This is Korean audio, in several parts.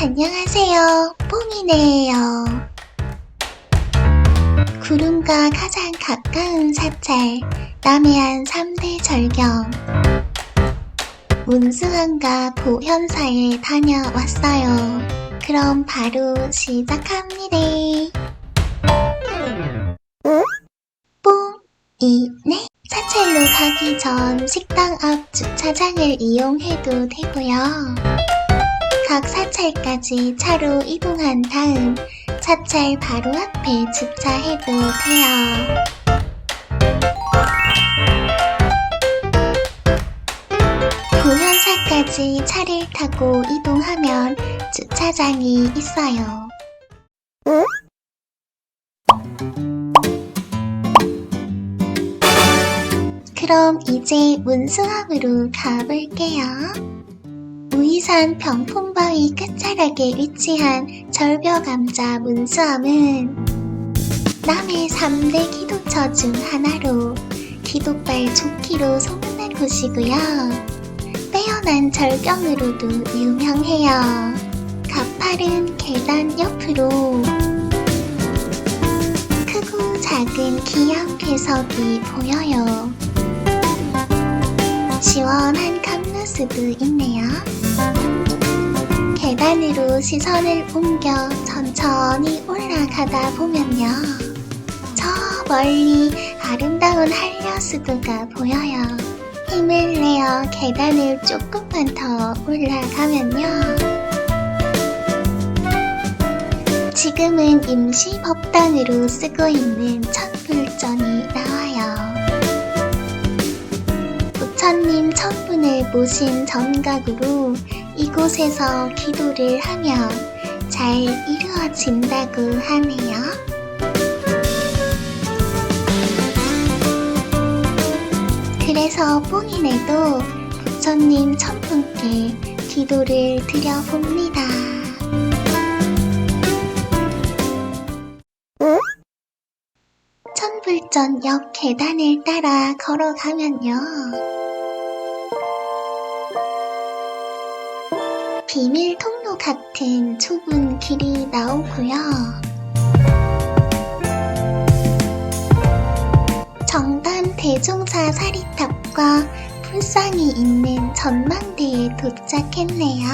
안녕하세요. 뽕이네요. 구름과 가장 가까운 사찰, 남해안 3대 절경. 문수항과 보현사에 다녀왔어요. 그럼 바로 시작합니다. 뽕이네. 사찰로 가기 전 식당 앞 주차장을 이용해도 되고요. 각 사찰까지 차로 이동한 다음 사찰 바로 앞에 주차해도 돼요. 보현사까지 차를 타고 이동하면 주차장이 있어요. 그럼 이제 문수함으로 가볼게요. 우이산 병풍바위 끝자락에 위치한 절벽암자 문수함은 남해 3대 기도처 중 하나로 기도발 좋기로 소문난 곳이고요. 빼어난 절경으로도 유명해요. 가파른 계단 옆으로 크고 작은 기암 괴석이 보여요. 시원한 감로수도 있네요. 계단으로 시선을 옮겨 천천히 올라가다 보면요. 저 멀리 아름다운 한려수도가 보여요. 힘을 내어 계단을 조금만 더 올라가면요. 지금은 임시 법당으로 쓰고 있는 천불전이 나와요. 부처님 천분을 모신 전각으로 이곳에서 기도를 하면 잘 이루어진다고 하네요. 그래서 뽕이네도 부처님 천분께 기도를 드려봅니다. 천불전 옆 계단을 따라 걸어가면요. 비밀 통로 같은 좁은 길이 나오고요. 정단 대종사 사리탑과 불상이 있는 전망대에 도착했네요.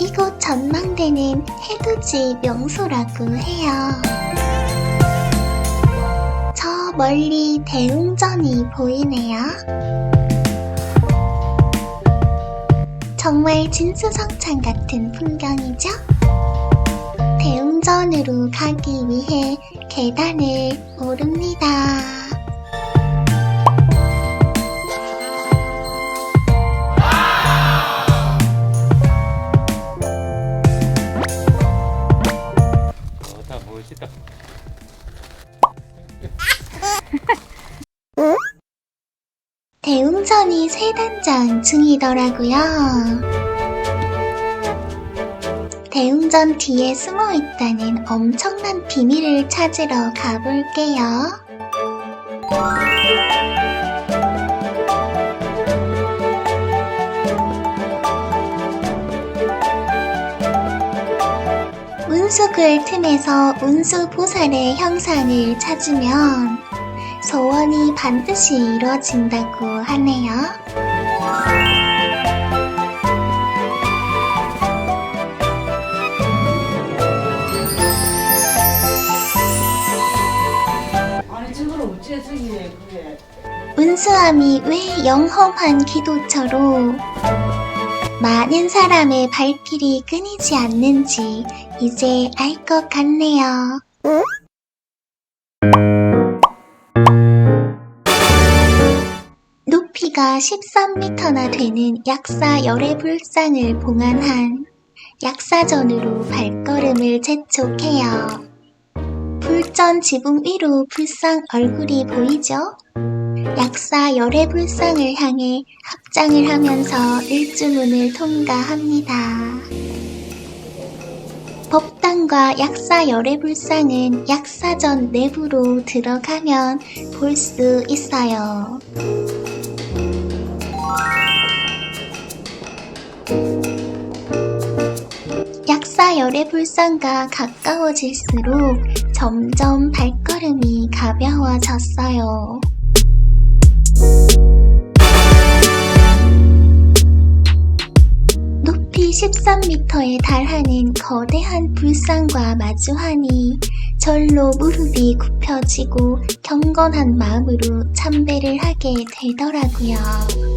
이곳 전망대는 해돋이 명소라고 해요. 저 멀리 대웅전이 보이네요. 정말 진수성찬 같은 풍경이죠? 대웅전으로 가기 위해 계단을 오릅니다. 좋다 멋있다 대웅전이 세 단장 중이더라고요. 대웅전 뒤에 숨어 있다는 엄청난 비밀을 찾으러 가볼게요. 운수글 틈에서 운수 보살의 형상을 찾으면 소원이 반드시 이루어진다고 하네요. 운수함이 왜 영험한 기도처로 많은 사람의 발길이 끊이지 않는지 이제 알 것 같네요. 높이가 13m나 되는 약사 열애 불상을 봉안한 약사전으로 발걸음을 재촉해요. 불전 지붕 위로 불상 얼굴이 보이죠? 약사 열애 불상을 향해 합장을 하면서 일주문을 통과합니다. 법당과 약사 열애 불상은 약사전 내부로 들어가면 볼 수 있어요. 내가 열애불상과 가까워질수록 점점 발걸음이 가벼워졌어요. 높이 13m에 달하는 거대한 불상과 마주하니 절로 무릎이 굽혀지고 경건한 마음으로 참배를 하게 되더라고요.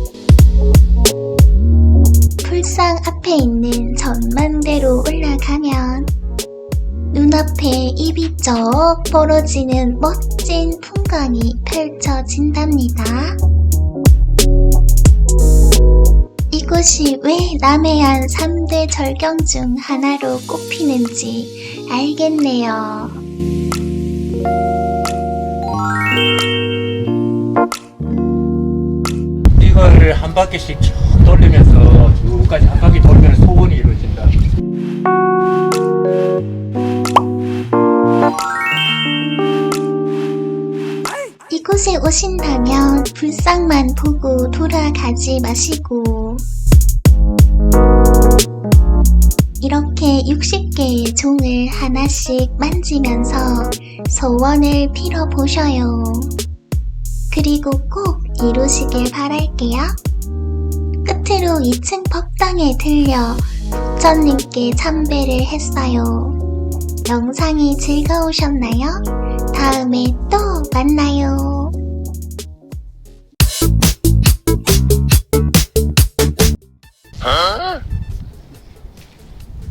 불상 앞에 있는 전망대로 올라가면 눈앞에 입이 쩍 벌어지는 멋진 풍광이 펼쳐진답니다. 이곳이 왜 남해안 3대 절경 중 하나로 꼽히는지 알겠네요. 이걸 한 바퀴씩 쭉 돌리면서 쭉까지 한 바퀴 돌면 소원이 이루어진다. 이곳에 오신다면 불상만 보고 돌아가지 마시고 이렇게 60개의 종을 하나씩 만지면서 소원을 빌어보셔요. 그리고 꼭 이루시길 바랄게요. 끝으로 2층 법당에 들려 부처님께 참배를 했어요. 영상이 즐거우셨나요? 다음에 또 만나요.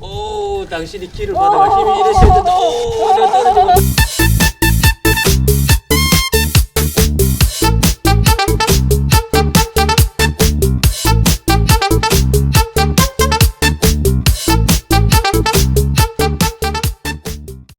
오, 당신이 키를 받아가 힘이 이러다